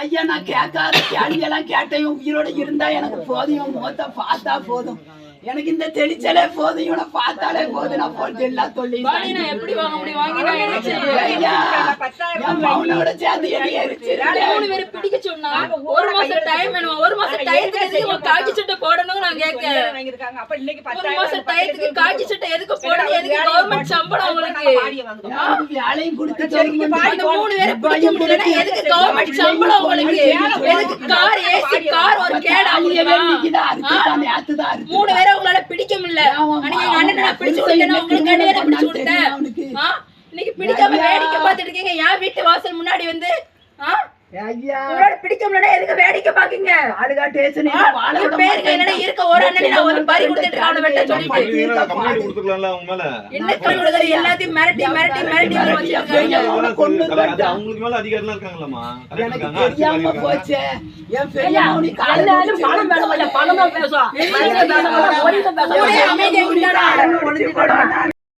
ஐயா நான் கேட்காத கேள்வி எல்லாம் கேட்டேன் உயிரோட இருந்தா எனக்கு போதும். முகத்தை பார்த்தா போதும். எனக்கு இந்த தெளிச்சலே போதும். இவனை பார்த்தாலே போதும். நான் போட்டு எல்லாம் சொல்லி பாடி நான் எப்படி வாங்க முடியும்? வாங்கி சேர்ந்து எரிச்சிருக்கேன். மூணு பேரை பிடிக்க சொன்னா ஒரு மாசம் டைம் வேணும். ஒரு மாசம் டயத்துக்கு காக்கி சட்டை போடணும். நான் கேட்கேன் வாங்கியிருக்காங்க. அப்ப இன்னைக்கு ஒரு பத்தாயிரம் மாசம் டயத்துக்கு சட்டை எதுக்கு போடணும்? எதுக்கு கவர்மெண்ட் சம்பளம் உங்களுக்கு மூணு பேரை பிடிக்க முடியலன்னா எதுக்கு கவர்மெண்ட் சம்பளம் உங்களுக்கு எதுக்கு கார் ஏசி கார் ஒரு கேடா உங்களுக்கு மூணு பேரை உங்களால பிடிக்க முடியல. அன்னைக்கு எங்க அண்ணனை நான் பிடிச்சு உங்களுக்கு பிடிச்சு கொடுத்தேன். பிடிக்காம வேடிக்கை பார்த்துட்டு இருக்கீங்க என் வீட்டு வாசல் முன்னாடி வந்து? பிடிக்க எதுக்கு வேடிக்கை பாக்குங்க பேருக்கு என்னடா இருக்க ஒரு அண்ணனை நான் ஒரு பறி கொடுத்துட்டு அவனை வெட்ட சொல்லிட்டு. கம்ப்ளைண்ட் கொடுத்துக்கலாம்ல அவங்க மேல? என்ன கொடுக்குறது? எல்லாத்தையும் மிரட்டி மிரட்டி மிரட்டி கொண்டு அது வந்துட்டான். அவங்களுக்கு மேல அதிகாரம் இருக்காங்களாமா எனக்கு தெரியாம போச்சே. என் பெரிய மகனி எல்லாரும் பணம் வேணும் இல்ல பணம் தான் பேசும்